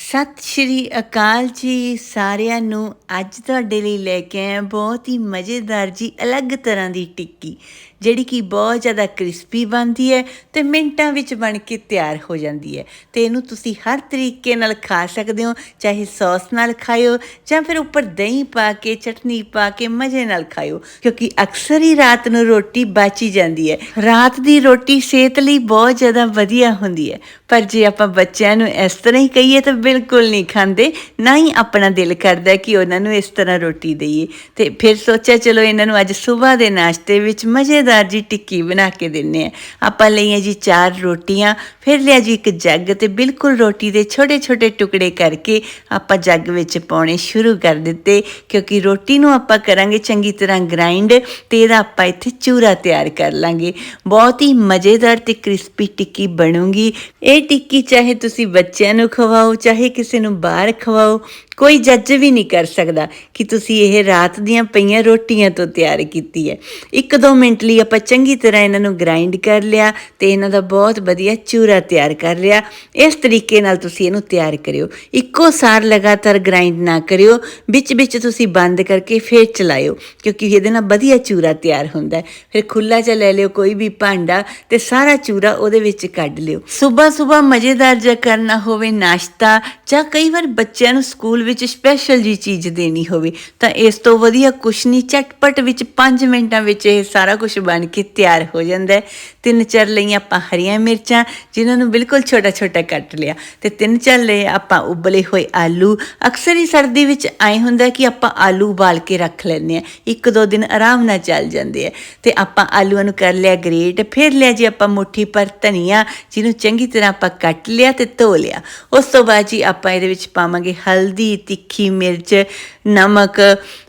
ਸਤਿ ਸ਼੍ਰੀ ਅਕਾਲ ਜੀ ਸਾਰਿਆਂ ਨੂੰ। ਅੱਜ ਤੁਹਾਡੇ ਲਈ ਲੈ ਕੇ ਆਏ ਬਹੁਤ ਹੀ ਮਜ਼ੇਦਾਰ ਜੀ ਅਲੱਗ ਤਰ੍ਹਾਂ ਦੀ ਟਿੱਕੀ। ਜਿਹੜੀ ਕਿ ਬਹੁਤ ਜ਼ਿਆਦਾ ਕ੍ਰਿਸਪੀ ਬਣਦੀ ਹੈ ਤੇ ਮਿੰਟਾਂ ਵਿੱਚ ਬਣ ਕੇ ਤਿਆਰ ਹੋ ਜਾਂਦੀ ਹੈ। ਤੇ ਇਹਨੂੰ ਤੁਸੀਂ ਹਰ ਤਰੀਕੇ ਨਾਲ ਖਾ ਸਕਦੇ ਹੋ, ਚਾਹੇ ਸੌਸ ਨਾਲ ਖਾਇਓ ਜਾਂ ਫਿਰ ਉੱਪਰ ਦਹੀਂ ਪਾ ਕੇ, ਚਟਨੀ ਪਾ ਕੇ ਮਜ਼ੇ ਨਾਲ ਖਾਇਓ, ਕਿਉਂਕਿ ਅਕਸਰ ਹੀ ਰਾਤ ਨੂੰ ਰੋਟੀ ਬਚੀ ਜਾਂਦੀ ਹੈ। ਰਾਤ ਦੀ ਰੋਟੀ ਸਿਹਤ ਲਈ ਬਹੁਤ ਜ਼ਿਆਦਾ ਵਧੀਆ ਹੁੰਦੀ ਹੈ। ਪਰ ਜੇ ਆਪਾਂ ਬੱਚਿਆਂ ਨੂੰ ਇਸ ਤਰ੍ਹਾਂ ਹੀ ਕਹੀਏ ਤਾਂ ਬਿਲਕੁਲ ਨਹੀਂ ਖਾਂਦੇ, ਨਾ ਹੀ ਆਪਣਾ ਦਿਲ ਕਰਦਾ ਕਿ ਉਹਨਾਂ ਨੂੰ ਇਸ ਤਰ੍ਹਾਂ ਰੋਟੀ ਦਈਏ। ਤੇ ਫਿਰ ਸੋਚਿਆ ਚਲੋ ਇਹਨਾਂ ਨੂੰ ਅੱਜ ਸਵੇਰ ਦੇ ਨਾਸ਼ਤੇ ਵਿੱਚ ਮਜ਼ੇ ਮਜ਼ੇਦਾਰ ਜੀ ਟਿੱਕੀ ਬਣਾ ਕੇ ਦਿੰਨੇ ਆ। ਆਪਾਂ ਲਈਆਂ ਜੀ ਚਾਰ ਰੋਟੀਆਂ, ਫਿਰ ਲਿਆ ਜੀ ਇੱਕ ਜੱਗ ਤੇ ਬਿਲਕੁਲ ਰੋਟੀ ਦੇ ਛੋਟੇ ਛੋਟੇ ਟੁਕੜੇ ਕਰਕੇ ਆਪਾਂ ਜੱਗ ਵਿੱਚ ਪਾਉਣੇ ਸ਼ੁਰੂ ਕਰ ਦਿੱਤੇ। ਕਿਉਂਕਿ ਰੋਟੀ ਨੂੰ ਆਪਾਂ ਕਰਾਂਗੇ ਚੰਗੀ ਤਰ੍ਹਾਂ ਗ੍ਰਾਈਂਡ ਤੇ ਇਹਦਾ ਆਪਾਂ ਇੱਥੇ ਚੂਰਾ ਤਿਆਰ ਕਰ ਲਾਂਗੇ। ਬਹੁਤ ਹੀ ਮਜ਼ੇਦਾਰ ਤੇ ਕ੍ਰਿਸਪੀ ਟਿੱਕੀ ਬਣੂਗੀ। ਇਹ ਟਿੱਕੀ ਚਾਹੇ ਤੁਸੀਂ ਬੱਚਿਆਂ ਨੂੰ ਖਵਾਓ, ਚਾਹੇ ਕਿਸੇ ਨੂੰ ਬਾਹਰ ਖਵਾਓ, ਕੋਈ ਜੱਜ ਵੀ ਨਹੀਂ ਕਰ ਸਕਦਾ ਕਿ ਤੁਸੀਂ ਇਹ ਰਾਤ ਦੀਆਂ ਪਈਆਂ ਰੋਟੀਆਂ ਤੋਂ ਤਿਆਰ ਕੀਤੀ ਹੈ। ਇੱਕ ਦੋ ਮਿੰਟ ਲਈ ਆਪਾਂ ਚੰਗੀ ਤਰ੍ਹਾਂ ਇਹਨਾਂ ਨੂੰ ਗ੍ਰਾਈਂਡ ਕਰ ਲਿਆ ਤੇ ਇਹਨਾਂ ਦਾ ਬਹੁਤ ਵਧੀਆ ਚੂਰਾ ਤਿਆਰ ਕਰ ਲਿਆ। ਇਸ ਤਰੀਕੇ ਨਾਲ ਤੁਸੀਂ ਇਹਨੂੰ ਤਿਆਰ ਕਰਿਓ। ਇੱਕੋ ਸਾਰ ਲਗਾਤਾਰ ਗ੍ਰਾਈਂਡ ਨਾ ਕਰਿਓ। ਵਿੱਚ ਵਿੱਚ ਤੁਸੀਂ ਬੰਦ ਕਰਕੇ ਫੇਰ ਚਲਾਇਓ, ਕਿਉਂਕਿ ਇਹਦੇ ਨਾਲ ਵਧੀਆ ਚੂਰਾ ਤਿਆਰ ਹੁੰਦਾ ਫਿਰ ਖੁੱਲਾ ਜਿਹਾ ਲੈ ਲਿਓ, ਕੋਈ ਵੀ ਭਾਂਡਾ ਤੇ ਸਾਰਾ ਚੂਰਾ ਉਹਦੇ ਵਿੱਚ ਕੱਢ ਲਿਓ। ਸਵੇਰ ਸਵੇਰ ਮਜ਼ੇਦਾਰ ਜਿਹਾ ਕਰਨਾ ਹੋਵੇ ਨਾਸ਼ਤਾ ਜਾਂ ਕਈ ਵਾਰ ਬੱਚਿਆਂ ਨੂੰ ਸਕੂਲ ਵਿੱਚ ਸਪੈਸ਼ਲ ਜੀ ਚੀਜ਼ ਦੇਣੀ ਹੋਵੇ, ਤਾਂ ਇਸ ਤੋਂ ਵਧੀਆ ਕੁਛ ਨਹੀਂ। ਚਟਪਟ ਵਿੱਚ 5 ਮਿੰਟਾਂ ਵਿੱਚ ਇਹ ਸਾਰਾ ਕੁਝ ਬਣ ਕੇ ਤਿਆਰ ਹੋ ਜਾਂਦਾ ਹੈ। ਤਿੰਨ ਚਾਰ ਲਈਆਂ ਆਪਾਂ ਹਰੀਆਂ ਮਿਰਚਾਂ, ਜਿਨ੍ਹਾਂ ਨੂੰ ਬਿਲਕੁਲ ਛੋਟਾ ਛੋਟਾ ਕੱਟ ਲਿਆ। ਤੇ ਤਿੰਨ ਚਾਰ ਲਏ ਆਪਾਂ ਉਬਲੇ ਹੋਏ ਆਲੂ। ਅਕਸਰ ਹੀ ਸਰਦੀ ਵਿੱਚ ਆਏ ਹੁੰਦਾ ਕਿ ਆਪਾਂ ਆਲੂ ਉਬਾਲ ਕੇ ਰੱਖ ਲੈਂਦੇ ਆ ਇੱਕ ਦੋ ਦਿਨ ਆਰਾਮ ਨਾਲ ਚੱਲ ਜਾਂਦੇ ਆ। ਤੇ ਆਪਾਂ ਆਲੂਆਂ ਨੂੰ ਕਰ ਲਿਆ ਗ੍ਰੇਟ। ਫਿਰ ਲਿਆ ਜੀ ਆਪਾਂ ਮੁੱਠੀ ਪਰ ਧਨੀਆ, ਜਿਹਨੂੰ ਚੰਗੀ ਤਰ੍ਹਾਂ ਆਪਾਂ ਕੱਟ ਲਿਆ ਤੇ ਧੋ ਲਿਆ। ਉਸ ਤੋਂ ਬਾਅਦ ਜੀ ਆਪਾਂ ਇਹਦੇ ਵਿੱਚ ਪਾਵਾਂਗੇ ਹਲਦੀ, ਤਿੱਖੀ ਮਿਰਚ, ਨਮਕ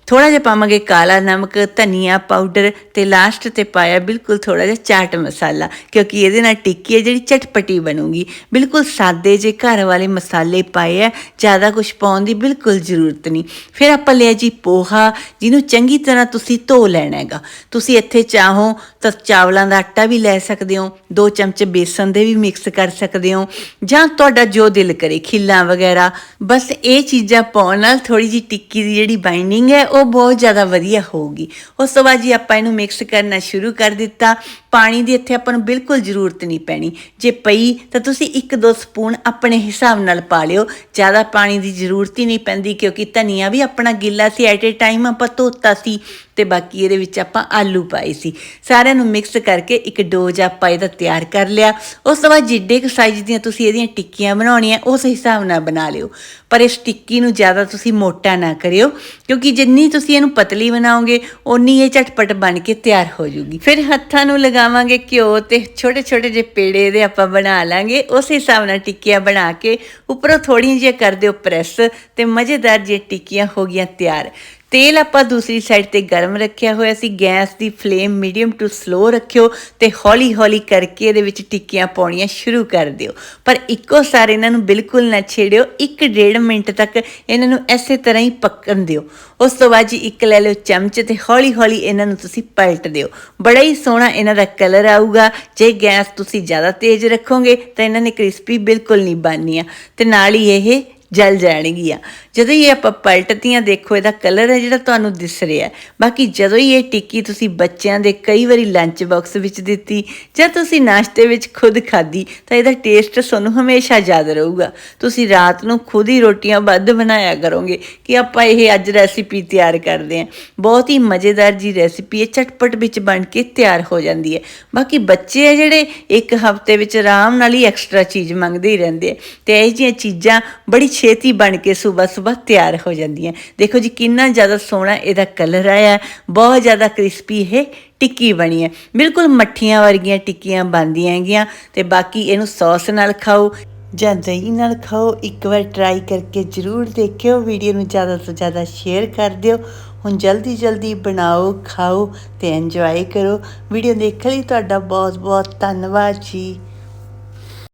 ਥੋੜਾ ਜਿਹਾ ਪਾਵਾਂਗੇ ਕਾਲਾ ਨਮਕ, ਧਨੀਆ ਪਾਊਡਰ ਤੇ ਲਾਸਟ ਤੇ ਪਾਇਆ ਬਿਲਕੁਲ ਥੋੜਾ ਜਿਹਾ ਚਾਟ ਮਸਾਲਾ, ਕਿਉਂਕਿ ਇਹਦੇ ਨਾਲ ਟਿੱਕੀ ਹੈ ਜਿਹੜੀ ਚਟਪਟੀ ਬਣੂਗੀ। ਬਿਲਕੁਲ ਸਾਦੇ ਜੇ ਘਰ ਵਾਲੇ ਮਸਾਲੇ ਪਾਏ ਆ, ਜ਼ਿਆਦਾ ਕੁਝ ਪਾਉਣ ਦੀ ਬਿਲਕੁਲ ਜ਼ਰੂਰਤ ਨਹੀਂ। ਫਿਰ ਆਪਾਂ ਲਿਆ ਜੀ ਪੋਹਾ, ਜਿਹਨੂੰ ਚੰਗੀ ਤਰ੍ਹਾਂ ਤੁਸੀਂ ਧੋ ਲੈਣਾ ਹੈਗਾ। ਤੁਸੀਂ ਇੱਥੇ ਚਾਹੋ ਤਾਂ ਚਾਵਲਾਂ ਦਾ ਆਟਾ ਵੀ ਲੈ ਸਕਦੇ ਹੋ, ਦੋ ਚਮਚ ਬੇਸਨ ਦੇ ਵੀ ਮਿਕਸ ਕਰ ਸਕਦੇ ਹੋ, ਜਾਂ ਤੁਹਾਡਾ ਜੋ ਦਿਲ ਕਰੇ, ਖਿੱਲਾਂ ਵਗੈਰਾ। ਬਸ ਇਹ ਚੀਜ਼ਾਂ ਪਾਉਣ ਨਾਲ ਥੋੜੀ ਜੀ ਟਿੱਕੀ ਦੀ ਜਿਹੜੀ ਬਾਈਂਡਿੰਗ ਹੈ, ਉਹ ਉਹ ਬਹੁਤ ਜ਼ਿਆਦਾ ਵਧੀਆ ਹੋਊਗੀ। ਉਸ ਤੋਂ ਬਾਅਦ ਜੀ ਆਪਾਂ ਇਹਨੂੰ ਮਿਕਸ ਕਰਨਾ ਸ਼ੁਰੂ ਕਰ ਦਿੱਤਾ। ਪਾਣੀ ਦੀ ਇੱਥੇ ਆਪਾਂ ਨੂੰ ਬਿਲਕੁਲ ਜ਼ਰੂਰਤ ਨਹੀਂ ਪੈਣੀ। ਜੇ ਪਈ ਤਾਂ ਤੁਸੀਂ ਇੱਕ ਦੋ ਸਪੂਨ ਆਪਣੇ ਹਿਸਾਬ ਨਾਲ ਪਾ ਲਿਓ। ਜ਼ਿਆਦਾ ਪਾਣੀ ਦੀ ਜ਼ਰੂਰਤ ਹੀ ਨਹੀਂ ਪੈਂਦੀ ਕਿਉਂਕਿ ਧਨੀਆ ਵੀ ਆਪਣਾ ਗਿੱਲਾ ਸੀ ਐਟ ਏ ਟਾਈਮ ਆਪਾਂ ਧੋਤਾ ਸੀ ਤੇ ਬਾਕੀ ਇਹਦੇ ਵਿੱਚ ਆਪਾਂ ਆਲੂ ਪਾਏ ਸੀ। ਸਾਰਿਆਂ ਨੂੰ ਮਿਕਸ ਕਰਕੇ ਇੱਕ ਡੋਜ ਆਪਾਂ ਇਹਦਾ ਤਿਆਰ ਕਰ ਲਿਆ। ਉਸ ਤੋਂ ਬਾਅਦ ਜਿੱਡੇ ਕੁ ਸਾਈਜ਼ ਦੀਆਂ ਤੁਸੀਂ ਇਹਦੀਆਂ ਟਿੱਕੀਆਂ ਬਣਾਉਣੀਆਂ, ਉਸ ਹਿਸਾਬ ਨਾਲ ਬਣਾ ਲਿਓ। ਪਰ ਇਸ ਟਿੱਕੀ ਨੂੰ ਜ਼ਿਆਦਾ ਤੁਸੀਂ ਮੋਟਾ ਨਾ ਕਰਿਓ ਕਿਉਂਕਿ ਜਿੰਨੀ ਤੁਸੀਂ ਇਹਨੂੰ ਪਤਲੀ ਬਣਾਓਗੇ, ਓਨੀ ਇਹ ਝਟਪਟ ਬਣ ਕੇ ਤਿਆਰ ਹੋ ਜੂਗੀ। ਫਿਰ ਹੱਥਾਂ ਨੂੰ ਲਗਾਵਾਂਗੇ ਘਿਓ ਤੇ ਛੋਟੇ ਛੋਟੇ ਜਿਹੇ ਪੇੜੇ ਦੇ ਆਪਾਂ ਬਣਾ ਲਾਂਗੇ। ਉਸੇ ਹਿਸਾਬ ਨਾਲ ਟਿੱਕੀਆਂ ਬਣਾ ਕੇ ਉੱਪਰੋਂ ਥੋੜੀਆਂ ਜਿਹੀਆਂ ਕਰ ਦਿਓ ਪ੍ਰੈਸ ਤੇ ਮਜ਼ੇਦਾਰ ਜਿਹੀ ਟਿੱਕੀਆਂ ਹੋ ਗਈਆਂ ਤਿਆਰ। ਤੇਲ ਆਪਾਂ ਦੂਸਰੀ ਸਾਈਡ ਤੇ ਗਰਮ ਰੱਖਿਆ ਹੋਇਆ ਸੀ, ਗੈਸ ਦੀ ਫਲੇਮ ਮੀਡੀਅਮ ਟੂ ਸਲੋ ਰੱਖਿਓ ਤੇ ਹੌਲੀ ਹੌਲੀ ਕਰਕੇ ਇਹਦੇ ਵਿੱਚ ਟਿੱਕੀਆਂ ਪਾਉਣੀਆਂ ਸ਼ੁਰੂ ਕਰ ਦਿਓ। ਪਰ ਇੱਕੋ ਸਾਰ ਇਹਨਾਂ ਨੂੰ ਬਿਲਕੁਲ ਨਾ ਛੇੜਿਓ 1.5 ਮਿੰਟ ਤੱਕ ਇਹਨਾਂ ਨੂੰ ਐਸੇ ਤਰ੍ਹਾਂ ਹੀ ਪੱਕਣ ਦਿਓ। ਉਸ ਤੋਂ ਬਾਅਦ ਜੀ ਇੱਕ ਲੈ ਲਿਓ ਚਮਚ ਤੇ ਹੌਲੀ ਹੌਲੀ ਇਹਨਾਂ ਨੂੰ ਤੁਸੀਂ ਪਲਟ ਦਿਓ। ਬੜਾ ਹੀ ਸੋਹਣਾ ਇਹਨਾਂ ਦਾ ਕਲਰ ਆਊਗਾ। ਜੇ ਗੈਸ ਤੁਸੀਂ ਜ਼ਿਆਦਾ ਤੇਜ਼ ਰੱਖੋਗੇ ਤਾਂ ਇਹਨਾਂ ਨੇ ਕ੍ਰਿਸਪੀ ਬਿਲਕੁਲ ਨਹੀਂ ਬਣਨੀ ਆ ਤੇ ਨਾਲ ਹੀ ਇਹ ਜਲ ਜਾਣਗੀਆਂ। ਜਦੋਂ ਇਹ ਆਪਾਂ ਪਲਟਤੀਆਂ ਦੇਖੋ, ਇਹਦਾ ਕਲਰ ਹੈ ਜਿਹੜਾ ਤੁਹਾਨੂੰ ਦਿਸ ਰਿਹਾ ਬਾਕੀ ਜਦੋਂ ਹੀ ਇਹ ਟਿੱਕੀ ਤੁਸੀਂ ਬੱਚਿਆਂ ਦੇ ਕਈ ਵਾਰੀ ਲੰਚ ਬਾਕਸ ਵਿੱਚ ਦਿੱਤੀ ਜਾਂ ਤੁਸੀਂ ਨਾਸ਼ਤੇ ਵਿੱਚ ਖੁਦ ਖਾਧੀ, ਤਾਂ ਇਹਦਾ ਟੇਸਟ ਤੁਹਾਨੂੰ ਹਮੇਸ਼ਾ ਯਾਦ ਰਹੂਗਾ। ਤੁਸੀਂ ਰਾਤ ਨੂੰ ਖੁਦ ਹੀ ਰੋਟੀਆਂ ਵੱਧ ਬਣਾਇਆ ਕਰੋਗੇ ਕਿ ਆਪਾਂ ਇਹ ਅੱਜ ਰੈਸਿਪੀ ਤਿਆਰ ਕਰਦੇ ਹਾਂ। ਬਹੁਤ ਹੀ ਮਜ਼ੇਦਾਰ ਜੀ ਰੈਸਿਪੀ ਹੈ, ਝਟਪਟ ਵਿੱਚ ਬਣ ਕੇ ਤਿਆਰ ਹੋ ਜਾਂਦੀ ਹੈ। ਬਾਕੀ ਬੱਚੇ ਆ ਜਿਹੜੇ, ਇੱਕ ਹਫ਼ਤੇ ਵਿੱਚ ਆਰਾਮ ਨਾਲ ਹੀ ਐਕਸਟਰਾ ਚੀਜ਼ ਮੰਗਦੇ ਹੀ ਰਹਿੰਦੇ ਆ। ਤੇ ਇਹ ਜਿਹੀਆਂ ਚੀਜ਼ਾਂ ਬੜੀ ਛੇਤੀ ਬਣ ਕੇ ਸਵੇਰ ਸਵੇਰ ਤਿਆਰ ਹੋ ਜਾਂਦੀਆਂ ਦੇਖੋ ਜੀ, ਕਿੰਨਾ ਜ਼ਿਆਦਾ ਸੋਹਣਾ ਇਹਦਾ ਕਲਰ ਆਇਆ ਬਹੁਤ ਜ਼ਿਆਦਾ ਕ੍ਰਿਸਪੀ ਇਹ ਟਿੱਕੀ ਬਣੀ ਹੈ। ਬਿਲਕੁਲ ਮੱਠੀਆਂ ਵਰਗੀਆਂ ਟਿੱਕੀਆਂ ਬਣਦੀਆਂ ਹੈਗੀਆਂ ਤੇ ਬਾਕੀ ਇਹਨੂੰ ਸੌਸ ਨਾਲ ਖਾਓ ਜਾਂ ਦਹੀਂ ਨਾਲ ਖਾਓ, ਇੱਕ ਵਾਰ ਟਰਾਈ ਕਰਕੇ ਜ਼ਰੂਰ ਦੇਖਿਓ। ਵੀਡੀਓ ਨੂੰ ਜ਼ਿਆਦਾ ਤੋਂ ਜ਼ਿਆਦਾ ਸ਼ੇਅਰ ਕਰ ਦਿਓ। ਹੁਣ ਜਲਦੀ ਜਲਦੀ ਬਣਾਓ, ਖਾਓ ਤੇ ਇੰਜੋਏ ਕਰੋ। ਵੀਡੀਓ ਦੇਖਣ ਲਈ ਤੁਹਾਡਾ ਬਹੁਤ ਬਹੁਤ ਧੰਨਵਾਦ ਜੀ।